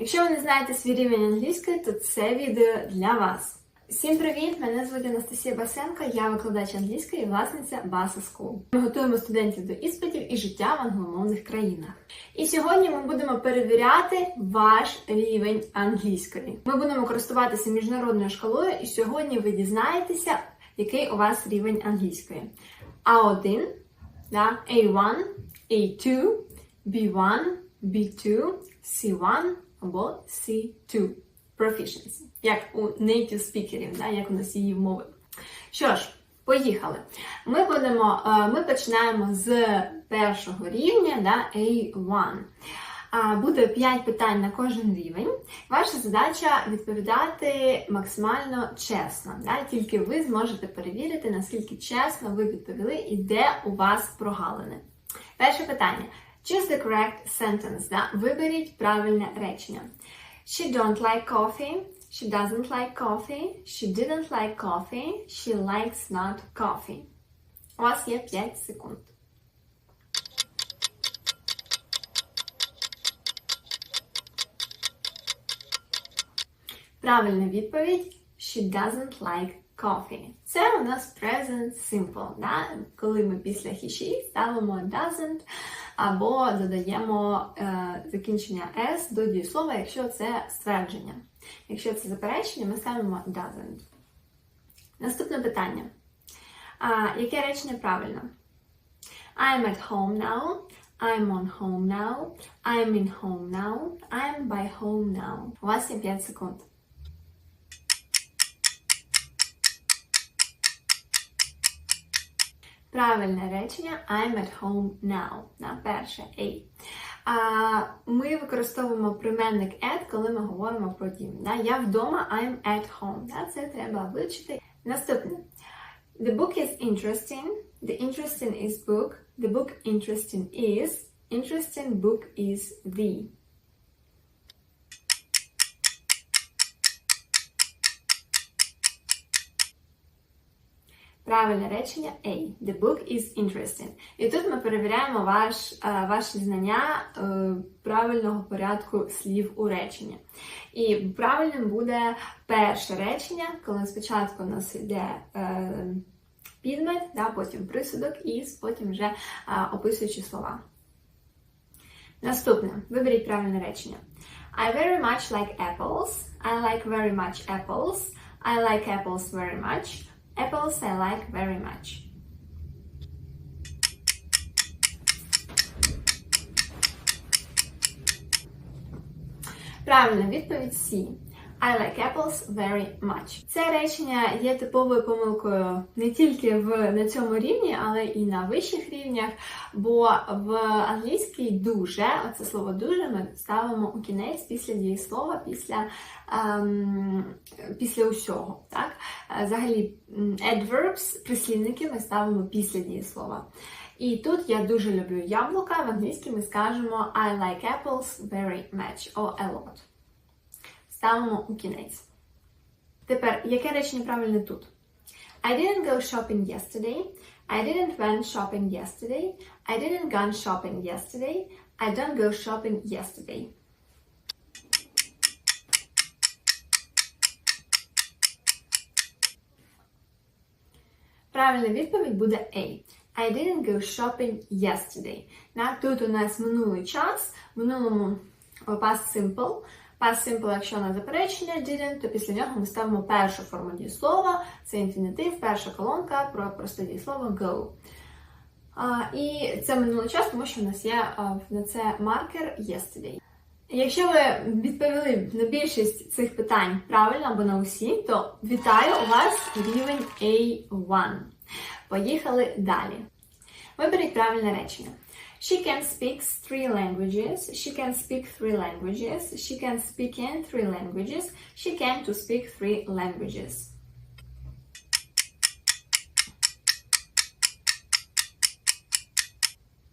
Якщо ви не знаєте свій рівень англійської, то це відео для вас. Всім привіт! Мене звуть Анастасія Басенко, я викладач англійської і власниця Basa School. Ми готуємо студентів до іспитів і життя в англомовних країнах. І сьогодні ми будемо перевіряти ваш рівень англійської. Ми будемо користуватися міжнародною шкалою, і сьогодні ви дізнаєтеся, який у вас рівень англійської. А1, да, A1, A2, B1, B2, C1 або C2 proficiency, як у native спікерів, да, як у носіїв мови. Що ж, поїхали. Ми будемо, е, ми починаємо з першого рівня да, A1. Буде 5 питань на кожен рівень. Ваша задача відповідати максимально чесно. Да? Тільки ви зможете перевірити, наскільки чесно ви відповіли і де у вас прогалини. Перше питання. Choose the correct sentence. Да? Виберіть правильне речення. She don't like coffee. She doesn't like coffee. She didn't like coffee. She likes not coffee. У вас є 5 секунд. Правильна відповідь She doesn't like coffee. Це у нас present simple. Да? Коли ми після he, she ставимо doesn't або додаємо е, закінчення s до дієслова, якщо це ствердження. Якщо це заперечення, ми ставимо doesn't. Наступне питання. А, яке речення правильно? I'm at home now. I'm on home now. I'm in home now. I'm by home now. У вас є 5 секунд. Правильне речення I'm at home now. На перше A. А, ми використовуємо прийменник at, коли ми говоримо про дім. Да? Я вдома, I'm at home. Да? Це треба вивчити. Наступне. The book is interesting. The interesting is book. The book interesting is. Interesting book is the. Правильне речення A. The book is interesting. І тут ми перевіряємо ваш, е, ваші знання е, правильного порядку слів у реченні. І правильним буде перше речення, коли спочатку у нас йде е, підмет, да, потім присудок і потім вже описуючи слова. Наступне. Виберіть правильне речення. I very much like apples. I like very much apples. I like apples very much. Apples I like very much. Правильна відповідь C. I like apples very much. Це речення є типовою помилкою не тільки в на цьому рівні, але і на вищих рівнях. Бо в англійській дуже, оце слово дуже ми ставимо у кінець після дієслова, після ем, після усього. Так? Взагалі, adverbs, прислівники ми ставимо після дієслова. І тут я дуже люблю яблука. В англійській ми скажемо I like apples very much or a lot ставимо у кінець. Тепер, яке речення правильне тут? I didn't go shopping yesterday. I didn't went shopping yesterday. I didn't gone shopping yesterday. I don't go shopping yesterday. Правильна відповідь буде A. I didn't go shopping yesterday. Тут у нас минулий час, в минулому past simple. Past simple, якщо на заперечення didn't, то після нього ми ставимо першу форму дієслова, це інфінітив, перша колонка про просте дієслово go. А, і це минулий час, тому що в нас є а, на це маркер yesterday. Якщо ви відповіли на більшість цих питань правильно або на усі, то вітаю у вас рівень A1. Поїхали далі. Виберіть правильне речення. She can speak three languages. She can speak three languages. She can speak in three languages. She can to speak three languages.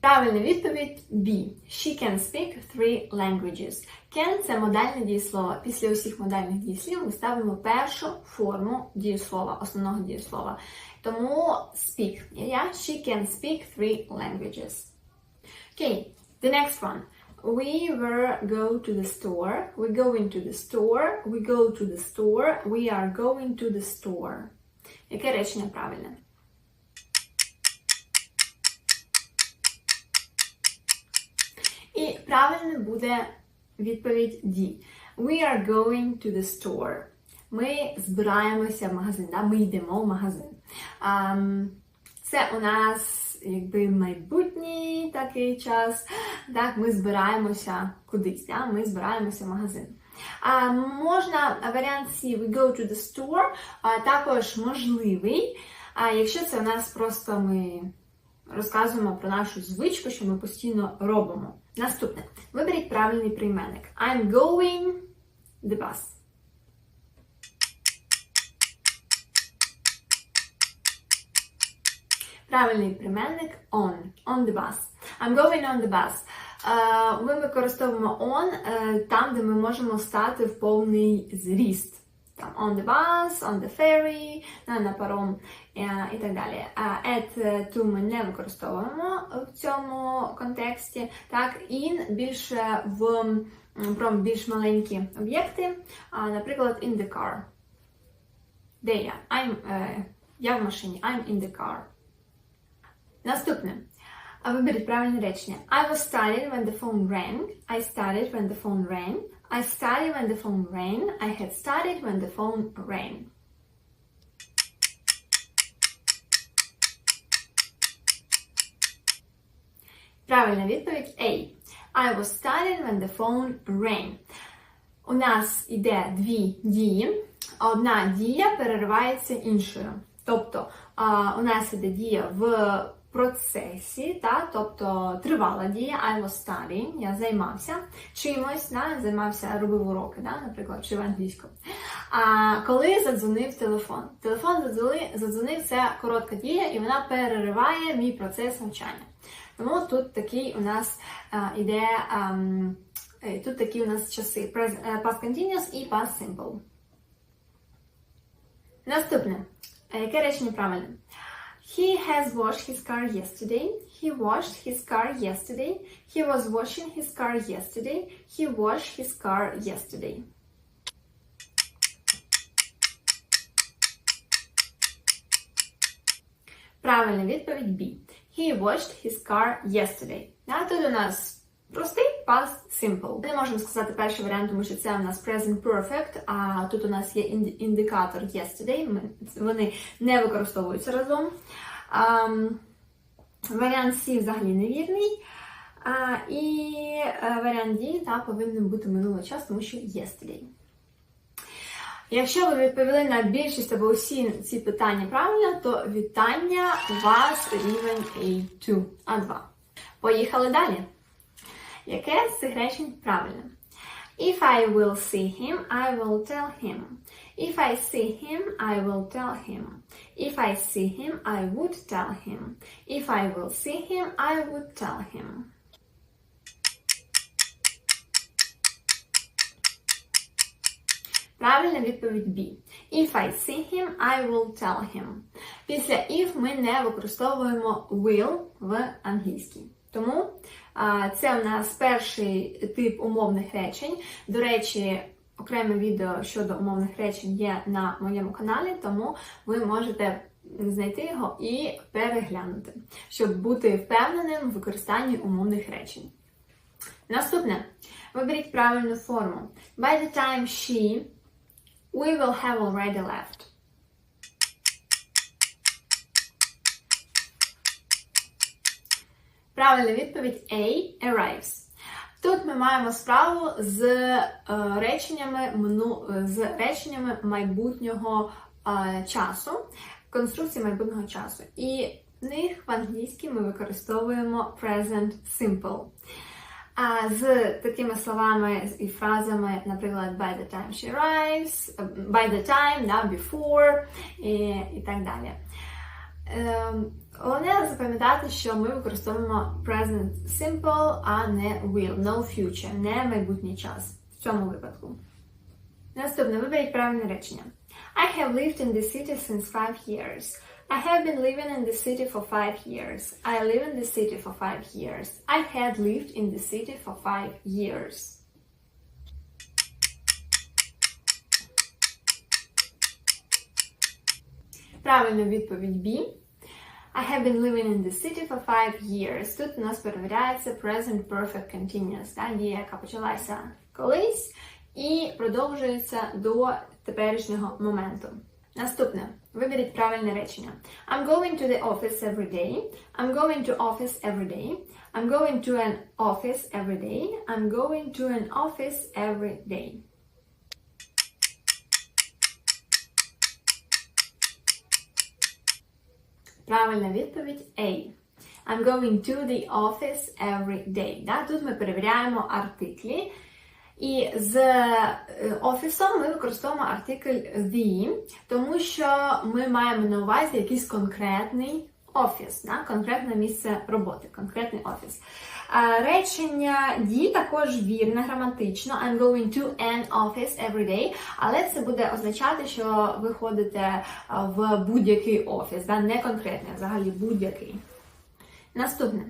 Правильна відповідь B. She can speak three languages. Can – це модальне дієслово. Після усіх модальних дієслів ми ставимо першу форму дієслова, основного дієслова. Тому speak. Yeah? She can speak three languages. Okay, the next one. We were go to the store. We going to the store. We go to the store. We are going to the store. Яке речення правильне? І правильно буде відповідь D. We are going to the store. Ми збираємося в магазин, да? ми йдемо в магазин. Ам, це у нас якби майбутній такий час. Так, ми збираємося кудись, да? ми збираємося в магазин. А, можна варіант C, we go to the store, а, також можливий, а, якщо це у нас просто ми розказуємо про нашу звичку, що ми постійно робимо. Наступне. Виберіть правильний прийменник. I'm going the bus. Правильний прийменник on. On the bus. I'm going on the bus. Е, Ми використовуємо on е, там, де ми можемо стати в повний зріст. Там on the bus, on the ferry, на, паром е, і так далі. At to ми не використовуємо в цьому контексті. Так, in більше в про більш маленькі об'єкти, наприклад, in the car. Де я? I'm, я в машині. I'm in the car. Наступне. Виберіть правильне речення. I was studying when the phone rang. I studied when the phone rang. I studied when the phone rang. I had studied when the phone rang. Правильна відповідь A. I was studying when the phone rang. У нас іде дві дії. Одна дія переривається іншою. Тобто у нас іде дія в процесі, та, тобто тривала дія, I was studying, я займався чимось, да, займався, робив уроки, да, наприклад, вчив англійську. А коли задзвонив телефон? Телефон задзвонив, задзвонив це коротка дія, і вона перериває мій процес навчання. Тому тут такий у нас а, іде, ам, е, тут такі у нас часи е, past continuous і past simple. Наступне. Е, Яке речення правильне? He has washed his car yesterday. He washed his car yesterday. He was washing his car yesterday. He washed his car yesterday. Правильна відповідь B. He washed his car yesterday. А тут у нас простий past simple. Ми можемо сказати перший варіант, тому що це у нас present perfect, а тут у нас є індикатор yesterday. Вони не використовуються разом. Ам, варіант C взагалі невірний. А, і е, варіант D та, повинен бути минулий час, тому що yesterday. Якщо ви відповіли на більшість або усі ці питання правильно, то вітання у вас рівень A2, А2. Поїхали далі. Яке з цих правильне? If I will see him, I will tell him. If I see him, I will tell him. If I see him, I would tell him. If I will see him, I would tell him. Правильна відповідь B. If I see him, I will tell him. Після if ми не використовуємо will в англійській. Тому це у нас перший тип умовних речень. До речі, окреме відео щодо умовних речень є на моєму каналі, тому ви можете знайти його і переглянути, щоб бути впевненим в використанні умовних речень. Наступне. Виберіть правильну форму. By the time she, we will have already left. Правильна відповідь A. Arrives. Тут ми маємо справу з е, реченнями е, з реченнями майбутнього е, часу, конструкції майбутнього часу. І в них в англійській ми використовуємо present simple. А з такими словами і фразами, наприклад, by the time she arrives, by the time, да, before і, і так далі. Ем, Головне запам'ятати, що ми використовуємо present simple, а не will, no future, не майбутній час в цьому випадку. Наступне виберіть правильне речення. I have lived in the city since five years. I have been living in the city for five years. I live in the city for five years. I had lived in the city for five years. Правильна відповідь B. I have been living in the city for five years. Тут у нас перевіряється present perfect continuous, та, дія, яка почалася колись і продовжується до теперішнього моменту. Наступне. Виберіть правильне речення. I'm going to the office every day. I'm going to office every day. I'm going to an office every day. I'm going to an office every day. Правильна відповідь A. I'm going to the office every day. Да? Тут ми перевіряємо артиклі. І з е, офісом ми використовуємо артикль the, тому що ми маємо на увазі якийсь конкретний офіс, да? конкретне місце роботи, конкретний офіс. Речення D також вірне граматично. I'm going to an office every day, але це буде означати, що ви ходите в будь-який офіс, да? не конкретний, а взагалі будь-який. Наступне.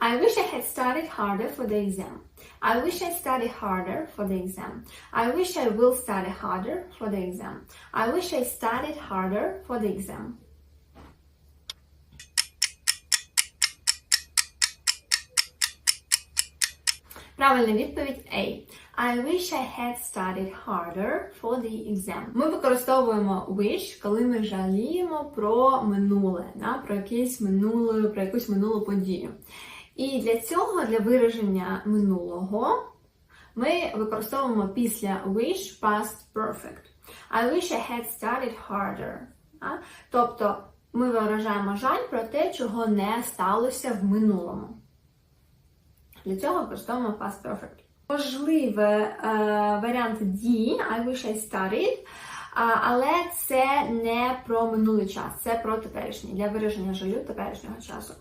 I wish I had studied harder for the exam. I wish I studied harder for the exam. I wish I will study harder for the exam. I wish I studied harder for the exam. Правильна відповідь A. I wish I had studied harder for the exam. Ми використовуємо wish, коли ми жаліємо про минуле, да? про якесь минуле, про якусь минулу подію. І для цього, для вираження минулого, ми використовуємо після wish past perfect. I wish I had studied harder. Да? Тобто ми виражаємо жаль про те, чого не сталося в минулому. Для цього використовуємо past perfect. Можливе е, варіант D, I wish I studied, але це не про минулий час, це про теперішній, для вираження жалю теперішнього часу.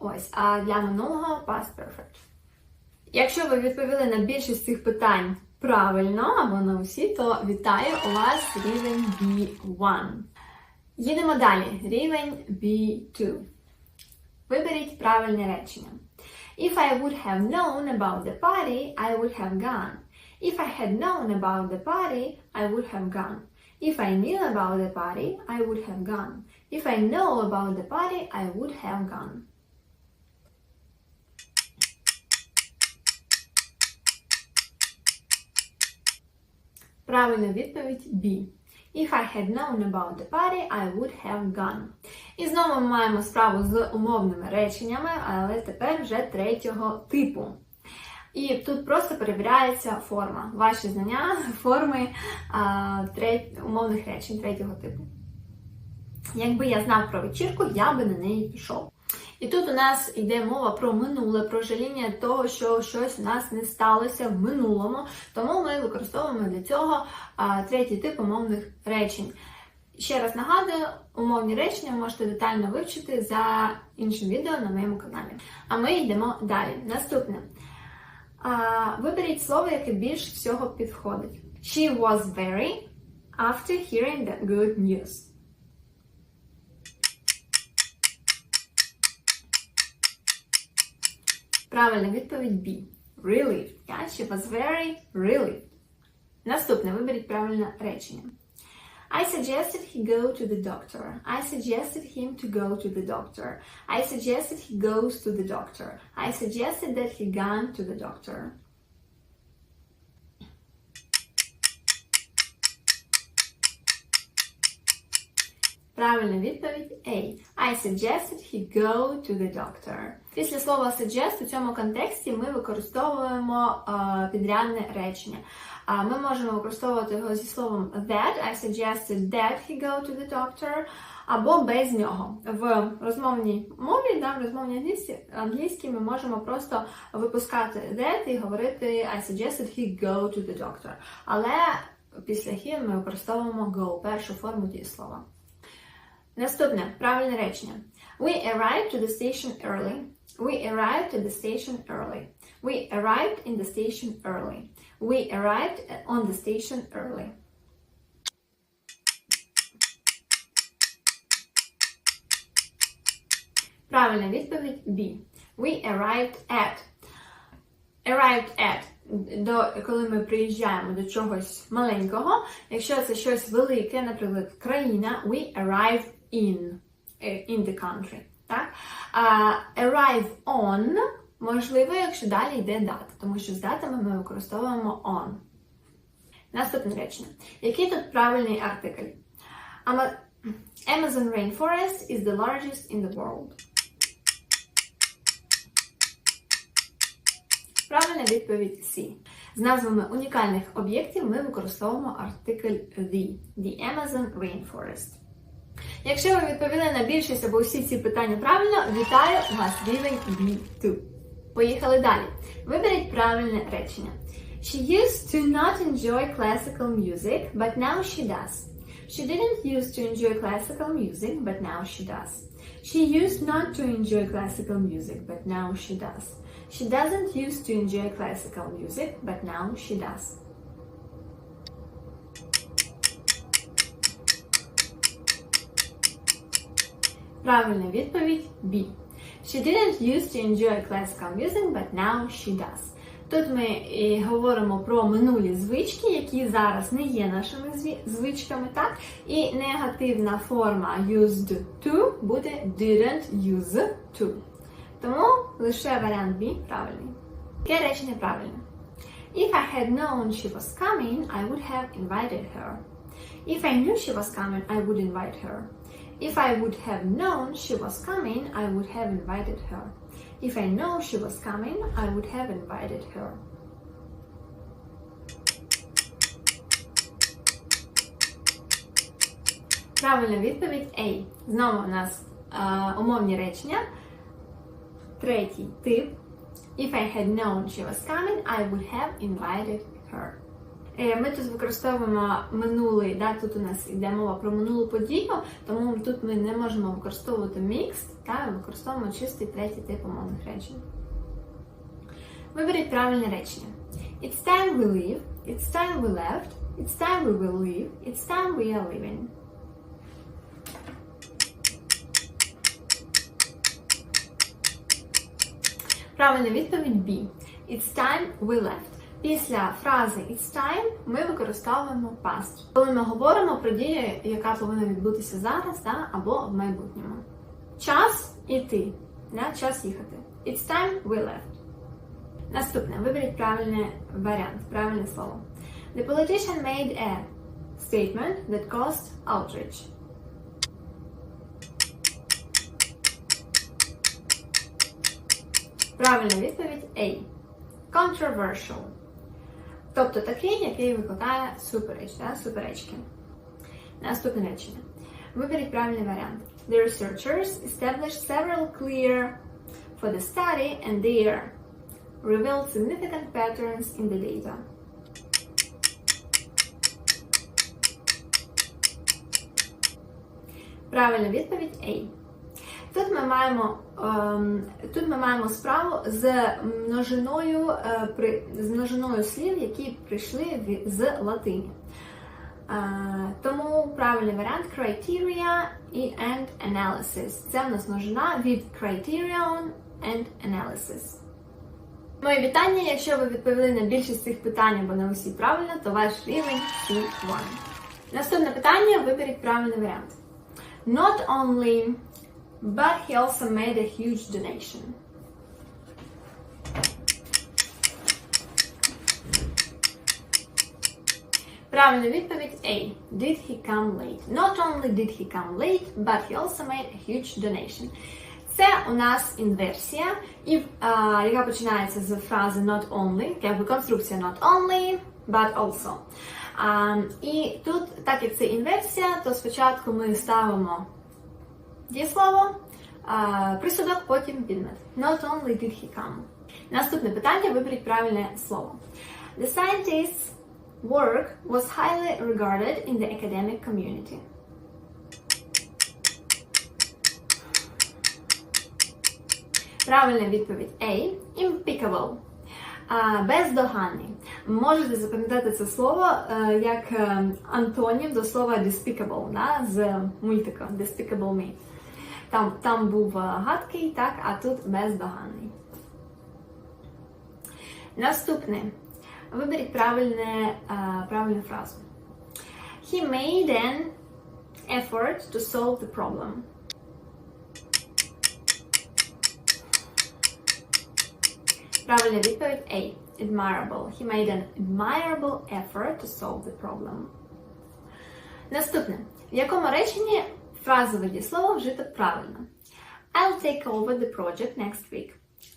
Ось, а для минулого past perfect. Якщо ви відповіли на більшість цих питань правильно або на усі, то вітаю у вас рівень B1. Їдемо далі. Рівень B2. Виберіть правильне речення. If I would have known about the party, I would have gone. If I had known about the party, I would have gone. If I knew about the party, I would have gone. If I know about the party, I would have gone. Правильна відповідь B. If I had known about the party, I would have gone. І знову ми маємо справу з умовними реченнями, але тепер вже третього типу. І тут просто перевіряється форма. Ваші знання форми а, трет... умовних речень третього типу. Якби я знав про вечірку, я би на неї пішов. І тут у нас йде мова про минуле, про жаління того, що щось у нас не сталося в минулому. Тому ми використовуємо для цього а, третій тип умовних речень. Ще раз нагадую, умовні речення можете детально вивчити за іншим відео на моєму каналі. А ми йдемо далі. Наступне. Виберіть слово, яке більш всього підходить. She was very after hearing the good news. Правильна відповідь B. Relieved. Yeah? She was very relieved. Наступне, виберіть правильне речення. I suggested he go to the doctor. I suggested him to go to the doctor. I suggested he goes to the doctor. I suggested that he gone to the doctor. Правильна відповідь A. I suggested he go to the doctor. Після слова suggest у цьому контексті ми використовуємо uh, підрядне речення. Ми можемо використовувати його зі словом that. I suggested that he go to the doctor. Або без нього. В розмовній мові, да, в розмовній англійській, ми можемо просто випускати that і говорити I suggested he go to the doctor. Але після he ми використовуємо go, першу форму дієслова. Наступне правильне речення. We arrived to the station early. We arrived at the station early. We arrived in the station early. We arrived on the station early. Правильна відповідь B. We arrived at. Arrived at. До, Коли ми приїжджаємо до чогось маленького, якщо це щось велике, наприклад, країна, we arrive in, е, in the country. Так? А arrive on можливо, якщо далі йде дата, тому що з датами ми використовуємо on. Наступне речення. Який тут правильний артикль? Amazon rainforest is the largest in the world. Правильна відповідь C. З назвами унікальних об'єктів ми використовуємо артикль the. The Amazon rainforest. Якщо ви відповіли на більшість або усі ці питання правильно, вітаю вас рівень B2. Поїхали далі. Виберіть правильне речення. She used to not enjoy classical music, but now she does. She didn't used to enjoy classical music, but now she does. She used not to enjoy classical music, but now she does. She doesn't used to enjoy classical music, but now she does. Правильна відповідь B. She didn't used to enjoy classical music, but now she does. Тут ми і говоримо про минулі звички, які зараз не є нашими звичками, так? І негативна форма used to буде didn't use to. Тому лише варіант B правильний. Яке речення правильне? If I had known she was coming, I would have invited her. If I knew she was coming, I would invite her. If I would have known she was coming, I would have invited her. If I know she was coming, I would have invited her. Правильна відповідь A. Знову у нас е, умовні речення. Третій тип. If I had known she was coming, I would have invited her. Е, Ми тут використовуємо минулий, да, тут у нас йде мова про минулу подію, тому тут ми не можемо використовувати mixed, та використовуємо чистий третій тип умовних речень. Виберіть правильне речення. It's time we live, it's time we left, it's time we will live, it's time we are living. Правильна відповідь B. It's time we left. Після фрази It's time ми використовуємо past. Коли ми говоримо про дію, яка повинна відбутися зараз да, або в майбутньому. Час іти. Да, час їхати. It's time we left. Наступне. Виберіть правильний варіант, правильне слово. The politician made a statement that caused outrage. Правильна відповідь A. Controversial. Тобто такий, який викликає супереч, да, суперечки. Наступне речення. Виберіть правильний варіант. The researchers established several clear for the study and they revealed significant patterns in the data. Правильна відповідь A. Тут ми маємо ем, тут ми маємо справу з множиною е, з множиною слів, які прийшли з латині. Е, тому правильний варіант criteria і and analysis. Це в нас множина від criterion and analysis. Мої вітання. Якщо ви відповіли на більшість цих питань або на усі правильно, то ваш рівень C1. Наступне питання виберіть правильний варіант. Not only But he also made a huge donation. Правильна відповідь A. Did he come late? Not only did he come late, but he also made a huge donation. Це у нас інверсія, і, а, яка починається з фрази not only, якби конструкція not only, but also. А, і тут, так як це інверсія, то спочатку ми ставимо дієслово, присудок, потім підмет. Not only did he come. Наступне питання виберіть правильне слово. The scientist's work was highly regarded in the academic community. Правильна відповідь A. Impeccable. Бездоганний. Можете запам'ятати це слово е, як е, антонім до слова despicable, да, з мультика Despicable Me. Там, там був е, гадкий, так, а тут бездоганний. Наступне. Виберіть правильне, е, правильну фразу. He made an effort to solve the problem. Правильна відповідь A. Admirable. He made an admirable effort to solve the problem. Наступне. В якому реченні фразове дієслово вжито правильно? I'll take over the project next week.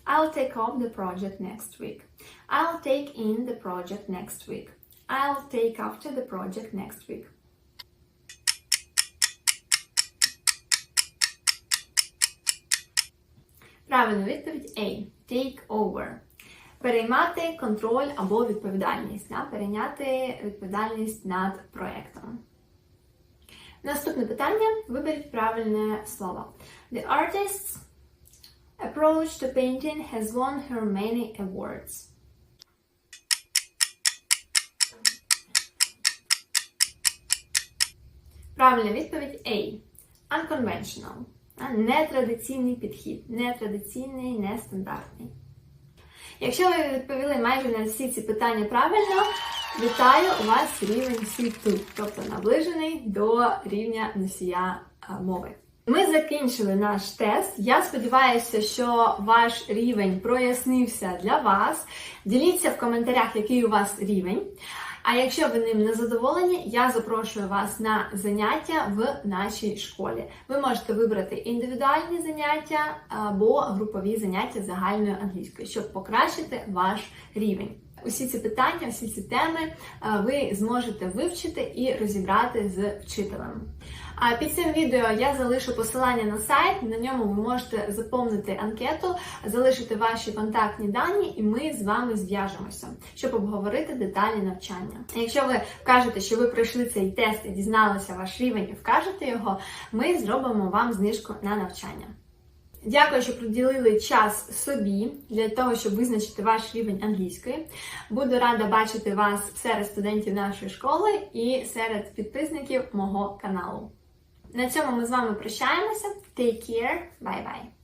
I'll take over the project next week. I'll take in the project next week. I'll take after the project next week. Правильна відповідь A. Take over. Переймати контроль або відповідальність. Да? Перейняти відповідальність над проєктом. Наступне питання. Виберіть правильне слово. The artist's approach to painting has won her many awards. Правильна відповідь A. Unconventional. Нетрадиційний підхід. Нетрадиційний, нестандартний. Якщо ви відповіли майже на всі ці питання правильно, вітаю вас рівень світу, тобто наближений до рівня носія мови. Ми закінчили наш тест. Я сподіваюся, що ваш рівень прояснився для вас. Діліться в коментарях, який у вас рівень. А якщо ви ним не задоволені, я запрошую вас на заняття в нашій школі. Ви можете вибрати індивідуальні заняття або групові заняття загальної англійської, щоб покращити ваш рівень. Усі ці питання, всі ці теми е, ви зможете вивчити і розібрати з вчителем. А під цим відео я залишу посилання на сайт. На ньому ви можете заповнити анкету, залишити ваші контактні дані, і ми з вами зв'яжемося, щоб обговорити деталі навчання. Якщо ви кажете, що ви пройшли цей тест і дізналися ваш рівень і вкажете його, ми зробимо вам знижку на навчання. Дякую, що приділили час собі для того, щоб визначити ваш рівень англійської. Буду рада бачити вас серед студентів нашої школи і серед підписників мого каналу. На цьому ми з вами прощаємося. Take care, bye-bye!